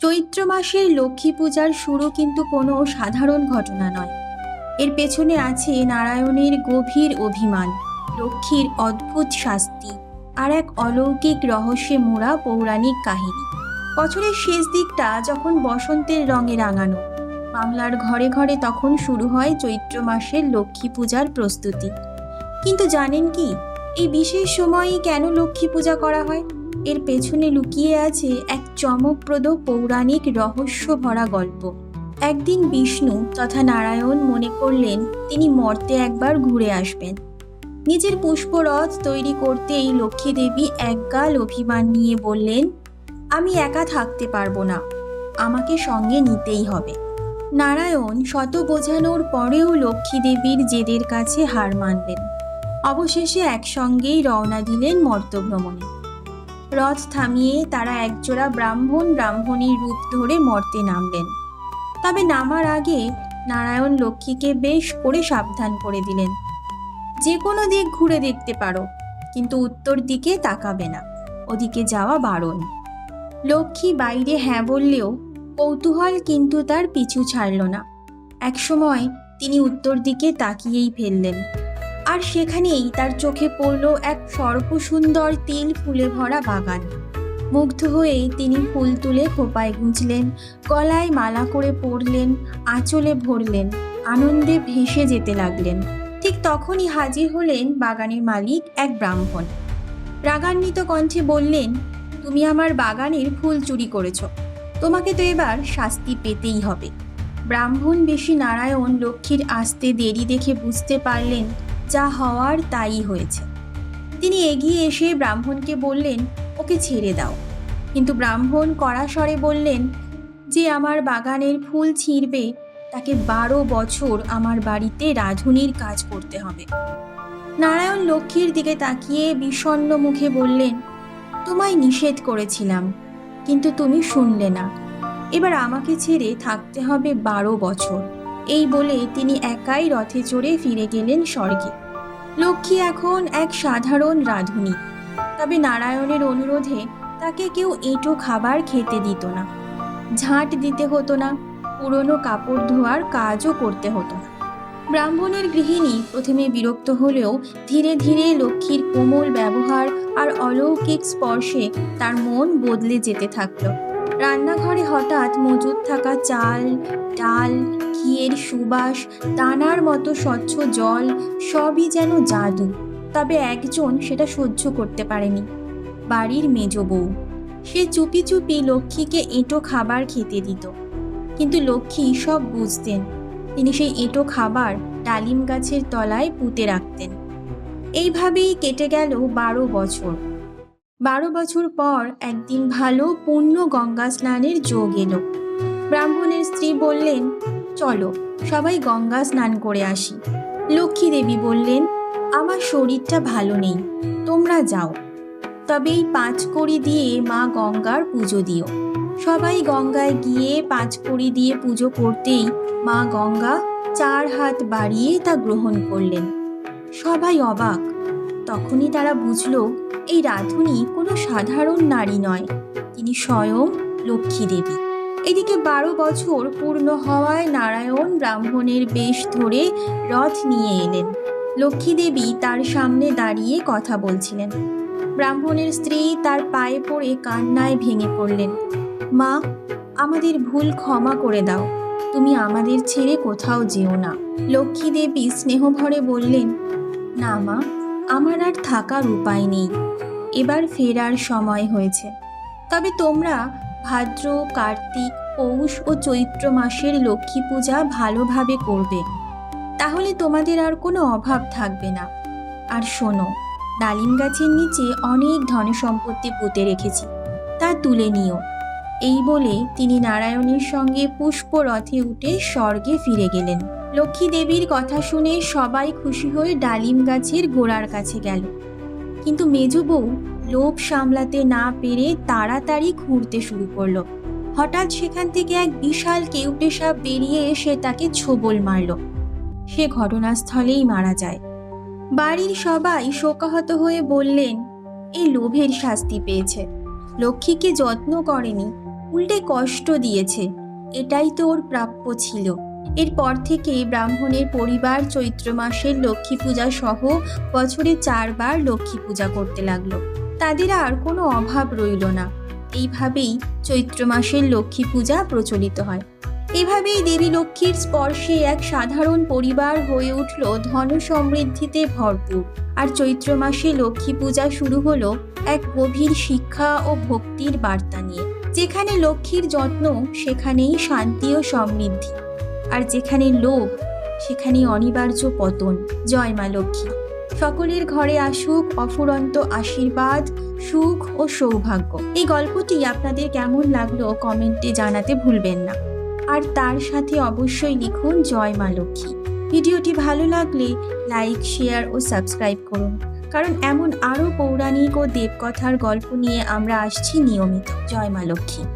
চৈত্র মাসের লক্ষ্মী পূজার শুরু কিন্তু কোনো সাধারণ ঘটনা নয়। এর পেছনে আছে নারায়ণের গভীর অভিমান, লক্ষ্মীর অদ্ভুত শাস্তি আর এক অলৌকিক রহস্যে মোড়া পৌরাণিক কাহিনী। বছরের শেষ দিকটা যখন বসন্তের রঙে রাঙানো, বাংলার ঘরে ঘরে তখন শুরু হয় চৈত্র মাসের লক্ষ্মী পূজার প্রস্তুতি। কিন্তু জানেন কি, এই বিশেষ সময়েই কেন লক্ষ্মী পূজা করা হয়? এর পেছনে লুকিয়ে আছে এক চমকপ্রদ পৌরাণিক রহস্য ভরা গল্প। একদিন বিষ্ণু তথা নারায়ণ মনে করলেন তিনি মর্তে একবার ঘুরে আসবেন। নিজের পুষ্পরথ তৈরি করতেই লক্ষ্মী দেবী একগাল অভিমান নিয়ে বললেন, আমি একা থাকতে পারব না, আমাকে সঙ্গে নিতেই হবে। নারায়ণ শত বোঝানোর পরেও লক্ষ্মী দেবীর জেদের কাছে হার মানলেন। অবশেষে একসঙ্গেই রওনা দিলেন মর্তভ্রমণে রথ থামিয়ে তারা একজোড়া ব্রাহ্মণ ব্রাহ্মণীর রূপ ধরে মর্তে নামলেন। তবে নামার আগে নারায়ণ লক্ষ্মীকে বেশ করে সাবধান করে দিলেন। যে কোনো দিক ঘুরে দেখতে পারো, কিন্তু উত্তর দিকে তাকাবে না। ওদিকে যাওয়া বারণ। লক্ষ্মী বাইরে হ্যাঁ বললেও কৌতূহল কিন্তু তার পিছু ছাড়ল না। একসময় তিনি উত্তর দিকে তাকিয়েই ফেললেন। আর সেখানেই তার চোখে পড়ল এক সর্বসুন্দর তিল ফুলে ভরা বাগান। মুগ্ধ হয়ে তিনি ফুল তুলে খোপায় গুঁজলেন, গলায় মালা করে পরলেন, আঁচলে ভরলেন, আনন্দে ভেসে যেতে লাগলেন। ঠিক তখনই হাজির হলেন বাগানের মালিক এক ব্রাহ্মণ। রাগান্বিত কণ্ঠে বললেন, তুমি আমার বাগানের ফুল চুরি করেছ। তোমাকে তো এবার শাস্তি পেতেই হবে। ব্রাহ্মণ বেশি নারায়ণ লক্ষ্মীর আসতে দেরি দেখে বুঝতে পারলেন যা হওয়ার তাই হয়েছে। তিনি এগিয়ে এসে ব্রাহ্মণকে বললেন, ওকে ছেড়ে দাও। কিন্তু ব্রাহ্মণ কড়া স্বরে বললেন, যে আমার বাগানের ফুল ছিঁড়বে, তাকে বারো বছর আমার বাড়িতে রাঁধুনির কাজ করতে হবে। নারায়ণ লক্ষ্মীর দিকে তাকিয়ে বিষণ্ণ মুখে বললেন, তোমায় নিষেধ করেছিলাম, কিন্তু তুমি শুনলে না। এবার আমাকে ছেড়ে থাকতে হবে বারো বছর। এই বলে তিনি একাই রথে চড়ে ফিরে গেলেন স্বর্গে। লক্ষ্মী এখন এক সাধারণ রাঁধুনি। তবে নারায়ণের অনুরোধে তাকে কেউ এঁটো খাবার খেতে দিত না। ঝাঁট দিতে হতো না, পুরনো কাপড় ধোয়ার কাজও করতে হতো না। ব্রাহ্মণের গৃহিণী প্রথমে বিরক্ত হলেও ধীরে ধীরে লক্ষ্মীর কোমল ব্যবহার আর অলৌকিক স্পর্শে তার মন বদলে যেতে থাকল। রান্নাঘরে হঠাৎ মজুদ থাকা চাল, ডাল, ঘিয়ের সুবাস, দানার মতো স্বচ্ছ জল, সবই যেন জাদু। তবে একজন সেটা সহ্য করতে পারেনি। বাড়ির মেজ বউ। সে চুপি চুপি লক্ষ্মীকে এঁটো খাবার খেতে দিত। কিন্তু লক্ষ্মী সব বুঝতেন। তিনি সেই এঁটো খাবার ডালিম গাছের তলায় পুঁতে রাখতেন। এইভাবেই কেটে গেল বারো বছর। বারো বছর পর একদিন ভালো পূর্ণ গঙ্গা স্নানের যোগ এলো। ব্রাহ্মণের স্ত্রী বললেন, চলো, সবাই গঙ্গা স্নান করে আসি। লক্ষ্মী দেবী বললেন, আমার শরীরটা ভালো নেই, তোমরা যাও। তবে এই পাঁচ কড়ি দিয়ে মা গঙ্গার পুজো দিও। সবাই গঙ্গায় গিয়ে পাঁচ কড়ি দিয়ে পুজো করতেই মা গঙ্গা চার হাত বাড়িয়ে তা গ্রহণ করলেন। সবাই অবাক। তখনই তারা বুঝলো এই রাধুনি কোনো সাধারণ নারী নয়। তিনি স্বয়ং লক্ষ্মী দেবী। এদিকে বারো বছর পূর্ণ হওয়ায় নারায়ণ ব্রাহ্মণের বেশ ধরে রথ নিয়ে এলেন। লক্ষ্মী দেবী তার সামনে দাঁড়িয়ে কথা বলছিলেন। ব্রাহ্মণের স্ত্রী তার পায়ে পড়ে কান্নায় ভেঙে পড়লেন। মা, আমাদের ভুল ক্ষমা করে দাও। তুমি আমাদের ছেড়ে কোথাও যেও না। লক্ষ্মী দেবী স্নেহভরে বললেন, না মা আমার আর থাকার উপায় নেই। এবার ফেরার সময় হয়েছে। তবে তোমরা ভাদ্র, কার্তিক, পৌষ ও চৈত্র মাসের লক্ষ্মী পূজা ভালোভাবে করবে। তাহলে তোমাদের আর কোনো অভাব থাকবে না। আর শোনো, ডালিম গাছের নিচে অনেক ধন সম্পত্তি পুঁতে রেখেছি। তা তুলে নিও। এই বলে তিনি নারায়ণের সঙ্গে পুষ্প রথে উঠে স্বর্গে ফিরে গেলেন। লক্ষ্মী দেবীর কথা শুনে সবাই খুশি হয়ে ডালিম গাছের গোড়ার কাছে গেল। কিন্তু মেজো বউ লোভ সামলাতে না পেরে তাড়াতাড়ি খুঁড়তে শুরু করল। হঠাৎ সেখান থেকে এক বিশাল কেউটে সাপ বেরিয়ে এসে তাকে ছোবল মারল। সে ঘটনাস্থলেই মারা যায়। বাড়ির সবাই শোকাহত হয়ে বললেন এই লোভের শাস্তি পেয়েছে। লক্ষ্মীকে যত্ন করেনি উল্টে কষ্ট দিয়েছে। এটাই তো ওর প্রাপ্য ছিল। এরপর থেকে ব্রাহ্মণের পরিবার চৈত্র মাসের লক্ষ্মী পূজা সহ বছরে চারবার লক্ষ্মী পূজা করতে লাগল। তাদের আর কোনো অভাব রইল না। এইভাবেই চৈত্র মাসের লক্ষ্মী পূজা প্রচলিত হয়। এভাবেই দেবী লক্ষ্মীর স্পর্শে এক সাধারণ পরিবার হয়ে উঠল ধন সমৃদ্ধিতে ভরপুর। আর চৈত্র মাসে লক্ষ্মী পূজা শুরু হলো এক গভীর শিক্ষা ও ভক্তির বার্তা নিয়ে। যেখানে লক্ষ্মীর যত্ন, সেখানেই শান্তি ও সমৃদ্ধি। আর যেখানে লোভ, সেখানেই অনিবার্য পতন। জয় মা লক্ষ্মী। সকলের ঘরে আসুক অফুরন্ত আশীর্বাদ, সুখ ও সৌভাগ্য। এই গল্পটি আপনাদের কেমন লাগল কমেন্টে জানাতে ভুলবেন না। আর তার সাথে অবশ্যই লিখুন জয় মা লক্ষ্মী। ভিডিওটি ভালো লাগলে লাইক, শেয়ার ও সাবস্ক্রাইব করুন। কারণ এমন আরও পৌরাণিক ও দেবকথার গল্প নিয়ে আমরা আসছি নিয়মিত। জয় মা লক্ষ্মী।